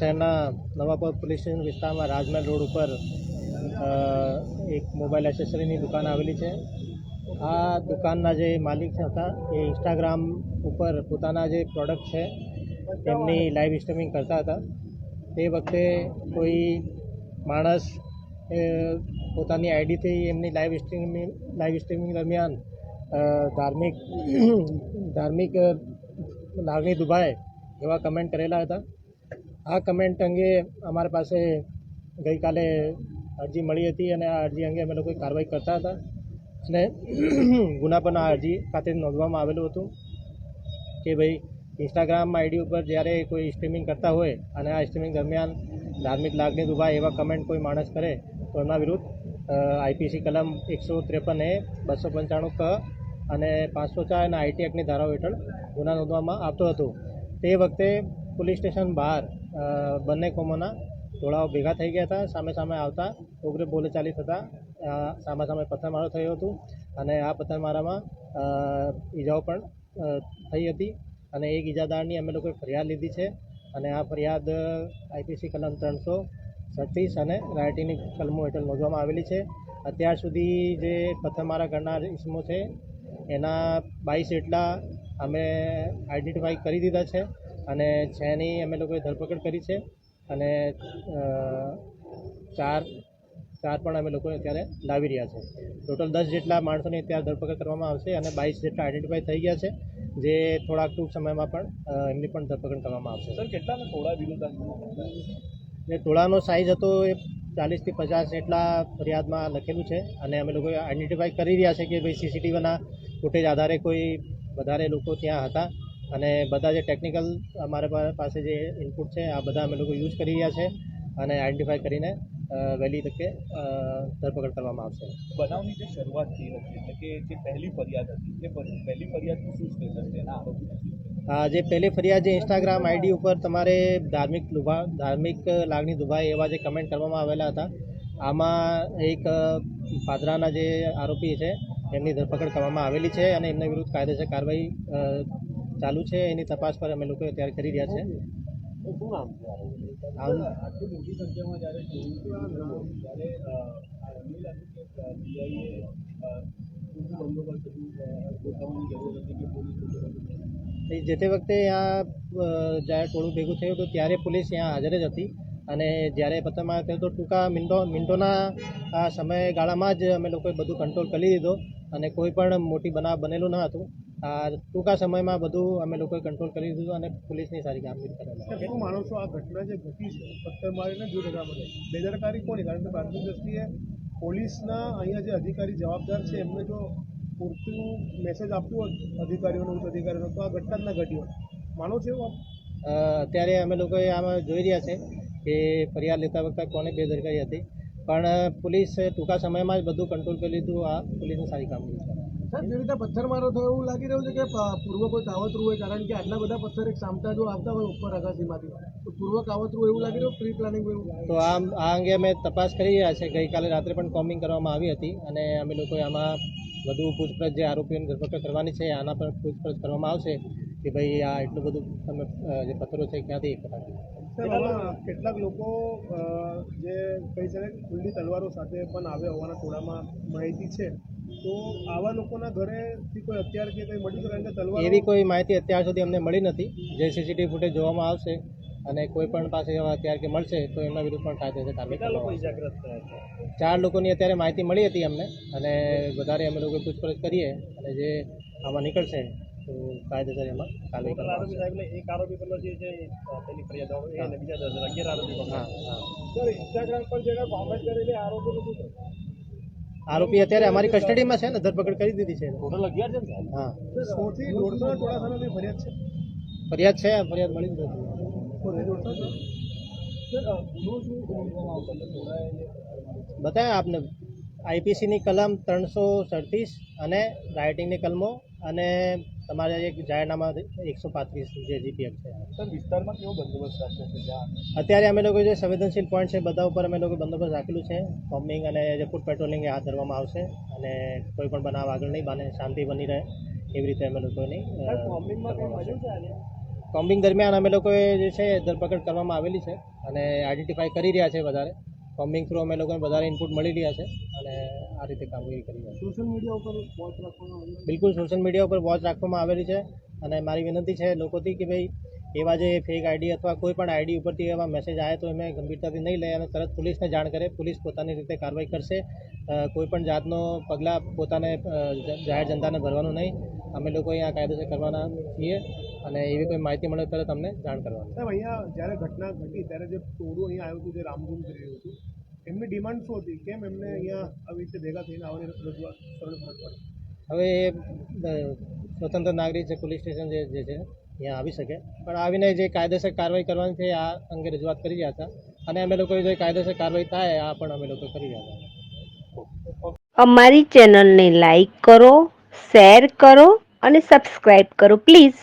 શહેરના Navapur police station વિસ્તારમાં રાજમહેલ road ઉપર એક મોબાઈલ એસેસરીની દુકાન આવેલી છે. આ દુકાનના જે માલિક હતા, એ ઇન્સ્ટાગ્રામ ઉપર પોતાના જે પ્રોડક્ટ છે તેમની લાઈવ સ્ટ્રીમિંગ કરતા હતા. તે વખતે કોઈ માણસ પોતાની આઈડીથી એમની લાઈવ સ્ટ્રીમિંગ લાઈવ સ્ટ્રીમિંગ દરમિયાન ધાર્મિક ધાર્મિક લાગણી દુભાય એવા કમેન્ટ કરેલા હતા. આ કમેન્ટ અંગે અમારા પાસે ગઈકાલે અરજી મળી હતી અને આ અરજી અંગે અમે લોકો કાર્યવાહી કરતા હતા અને ગુના પણ આ અરજી ખાતે નોંધવામાં આવેલું હતું કે ભાઈ ઇન્સ્ટાગ્રામ આઈડી ઉપર જ્યારે કોઈ સ્ટ્રીમિંગ કરતા હોય અને આ સ્ટ્રીમિંગ દરમિયાન ધાર્મિક લાગણી દુભાય એવા કમેન્ટ કોઈ માણસ કરે, તો એમના વિરુદ્ધ આઈપીસી કલમ એકસો ત્રેપન એ બસો પંચાણું ક અને પાંચસો ચાર અને આઈટી એક્ટની ધારાઓ હેઠળ ગુના નોંધવામાં આવતો હતો. તે વખતે પોલીસ સ્ટેશન બહાર બંને કોમોના ટોળાઓ ભેગા થઈ ગયા હતા, સામે સામે આવતા, ઉગ્ર બોલેચાલી થતાં સામે સામે પથ્થરમારો થયો હતો અને આ પથ્થરમારામાં ઈજાઓ પણ થઈ હતી અને એક ઈજાદારની અમે લોકોએ ફરિયાદ લીધી છે અને આ ફરિયાદ આઈપીસી કલમ ત્રણસો છત્રીસ અને રાયટીની કલમો હેઠળ નોંધવામાં આવેલી છે. અત્યાર સુધી જે પથ્થરમારા કરનાર ઇસમો છે, એના બાવીસ જેટલા અમે આઈડેન્ટિફાઈ કરી દીધા છે અને છની અમે લોકોએ ધરપકડ કરી છે. અને ચાર ચાર પણ અમે લોકો અત્યારે લાવી રહ્યા છે. ટોટલ દસ જેટલા માણસોની અત્યારે ધરપકડ કરવામાં આવશે અને બાવીસ જેટલા આઈડેન્ટિફાઈ થઈ ગયા છે જે થોડાક ટૂંક સમયમાં પણ એમની પણ ધરપકડ કરવામાં આવશે. સર કેટલા ટોળા વિરુદ્ધ જે ટોળાનો સાઇઝ હતો એ ચાલીસથી પચાસ જેટલા ફરિયાદમાં લખેલું છે અને અમે લોકો આઈડેન્ટિફાઈ કરી રહ્યા છે કે ભાઈ સીસીટીવીના ફૂટેજ આધારે કોઈ વધારે લોકો ત્યાં હતા. અને બધા જે ટેકનિકલ અમારા પાસે જે ઇનપુટ છે આ બધા અમે લોકો યુઝ કરી રહ્યા છે અને આઈડેન્ટિફાઈ કરીને વહેલી તકે ધરપકડ કરવામાં આવશે. બનાવની જે શરૂઆત થઈ હતી એટલે કે જે પહેલી ફરિયાદ હતી એ પહેલી ફરિયાદનું શું સ્ટેટસ છે? એના આરોપી આ જે પહેલી ફરિયાદ જે ઇન્સ્ટાગ્રામ આઈડી ઉપર તમારે ધાર્મિક દુભા ધાર્મિક લાગણી દુભાય એવા જે કમેન્ટ કરવામાં આવેલા હતા આમાં એક પાદરાના જે આરોપી છે એમની ધરપકડ કરવામાં આવેલી છે અને એમના વિરુદ્ધ કાયદેસર કાર્યવાહી ચાલુ છે એની તપાસ પર અમે લોકો અત્યારે કરી રહ્યા છે. ત્યારે જે તે વખતે આ જ્યારે ટોળું ભેગું થયું હતું ત્યારે પોલીસ ત્યાં હાજર જ હતી. અને જ્યારે પથ્થરમારા ત્યારે તો ટૂંકા મિનિટો મિનિટોના સમયગાળામાં જ અમે લોકોએ બધું કંટ્રોલ કરી દીધો અને કોઈ પણ મોટી બનાવ બનેલું ન હતું. ટૂંકા સમયમાં બધું અમે લોકોએ કંટ્રોલ કરી દીધું અને પોલીસની સારી કામગીરી કરેલી. હું માનું છું આ ઘટના જે ઘટી છે પથ્થર મારીને જો ટકા મળે બેદરકારી કોની કારણ કે પ્રાથમિક દ્રષ્ટિએ પોલીસના અહીંયા જે અધિકારી જવાબદાર છે એમને જો પૂરતું મેસેજ આપ્યું હોત અધિકારીઓને ઉચ્ચ અધિકારીઓને તો આ ઘટના જ ના ઘટી હોત માનો છો એવું અત્યારે અમે લોકોએ આમાં જોઈ રહ્યા છે કે ફરિયાદ લેતા વખતે કોની બેદરકારી હતી. પણ પોલીસે ટૂંકા સમયમાં જ બધું કંટ્રોલ કરી લીધું આ પોલીસની સારી કામગીરી છે. સર જે રીતે પથ્થરમારો થયો એવું લાગી રહ્યું છે કે પૂર્વ કોઈ કાવતરું હોય કારણ કે આટલા બધા પથ્થર એક સામતા જો આવતા હોય ઉપર અગાસીમાંથી તો પૂર્વ કાવતરું એવું લાગી રહ્યું પ્રી પ્લાનિંગ એવું? તો આમ આ અંગે અમે તપાસ કરી રહ્યા છે ગઈકાલે રાત્રે પણ કોમિંગ કરવામાં આવી હતી અને અમે લોકોએ આમાં વધુ પૂછપરછ જે આરોપીઓની ધરપકડ કરવાની છે આના પર પૂછપરછ કરવામાં આવશે કે ભાઈ આ એટલું બધું તમે જે પથ્થરો છે ક્યાંથી એકઠા કર્યા? કેટલાક લોકો જે કહી છે ખુલ્લી તલવારો સાથે પણ આવ્યા હોવાના ટોળામાં માહિતી છે. તો આવા લોકોના ઘરેથી કોઈ હથિયાર કે કંઈ મળી શકે તલવાર? એવી કોઈ માહિતી અત્યાર સુધી અમને મળી નથી. જે સીસીટીવી ફૂટેજ જોવામાં આવશે અને કોઈ પણ પાસે એવા હથિયાર કે મળશે તો એમના વિરુદ્ધ પણ થાય છે છે? ચાર લોકોની અત્યારે માહિતી મળી હતી અમને અને વધારે અમે લોકો પૂછપરછ કરીએ અને જે આમાં નીકળશે તો કાયદેસર એમાં કાર્યવાહી કરવામાં આવશે. એક આરોપી જે છે પેલી ફરિયાદ એ અને બીજા દસ અગિયાર આરોપી હા હા. સર ઇન્સ્ટાગ્રામ પર જેને કોમેન્ટ કરેલી આરોપીનું શું થયું? આરોપી અત્યારે અમારી કસ્ટડીમાં છે ને ધરપકડ કરી દીધી છે ટોટલ અગિયાર છે હા. સોથી દોઢસો ટોળા સામેની ફરિયાદ છે? ફરિયાદ છે ફરિયાદ મળી જ નથી સોથી દોઢસો છે? સર ગુનો શું નોંધવામાં આવતો એટલે થોડા બતાવ્યા આપને. આઈપીસીની કલમ ત્રણસો સડત્રીસ અને રાઇટિંગની કલમો અને તમારે એક જાહેરનામા એકસો પાંત્રીસ જે જીપીએફ છે. સર વિસ્તારમાં કેવો બંદોબસ્ત રાખ્યો છે જ્યાં? અત્યારે અમે લોકો જે સંવેદનશીલ પોઈન્ટ છે બધા ઉપર અમે લોકો બંદોબસ્ત રાખેલું છે. બોમ્બિંગ અને જે ફૂડ પેટ્રોલિંગ હાથ ધરવામાં આવશે અને કોઈ પણ બનાવ આગળ નહીં બને શાંતિ બની રહે એવી રીતે અમે લોકોની. કોમ્બિંગ દરમિયાન અમે લોકોએ જે છે ધરપકડ કરવામાં આવેલી છે અને આઈડેન્ટિફાઈ કરી રહ્યા છે વધારે. કોમ્બિંગ થ્રુ અમે લોકોને વધારે ઇનપુટ મળી રહ્યા છે અને આ રીતે કામગીરી કરી રહ્યા સોશિયલ મીડિયા ઉપર વોચ રાખવામાં બિલકુલ સોશિયલ મીડિયા ઉપર વોચ રાખવામાં આવેલી છે અને મારી વિનંતી છે લોકોથી કે ભાઈ એવા જે ફેક આઈડી અથવા કોઈ પણ આઈડી ઉપરથી એવા મેસેજ આવે તો એમને ગંભીરતાથી નહીં લે અને તરત પોલીસને જાણ કરે. પોલીસ પોતાની રીતે કાર્યવાહી કરશે. કોઈ પણ જાતનો પગલાં પોતાને જાહેર જનતાને ભરવાનું નહીં. અમે લોકો અહીંયા કાયદેસર કરવાના છીએ અને એવી કોઈ માહિતી મળે તરત અમને જાણ કરવાની. સાહેબ અહીંયા જ્યારે ઘટના ઘટી ત્યારે જે ટોળું અહીંયા આવ્યું હતું જે રામધૂમ કરી રહ્યું હતું એમની ડિમાન્ડ શું હતી? કેમ એમને અહીંયા આવી રીતે ભેગા થઈને આવવાની રજૂઆત કરવાની પડી? હવે એ સ્વતંત્ર નાગરિક છે પોલીસ સ્ટેશન જે જે છે અહીંયા આવી શકે. પણ આવીને જે કાયદેસર કાર્યવાહી કરવાની છે આ અંગે રજૂઆત કરી રહ્યા હતા. અને અમે લોકો જે કાયદેસર કાર્યવાહી થાય આ પણ અમે લોકો કરી રહ્યા હતા. અમારી ચેનલને લાઈક કરો શેર કરો અને સબસ્ક્રાઈબ કરો પ્લીઝ.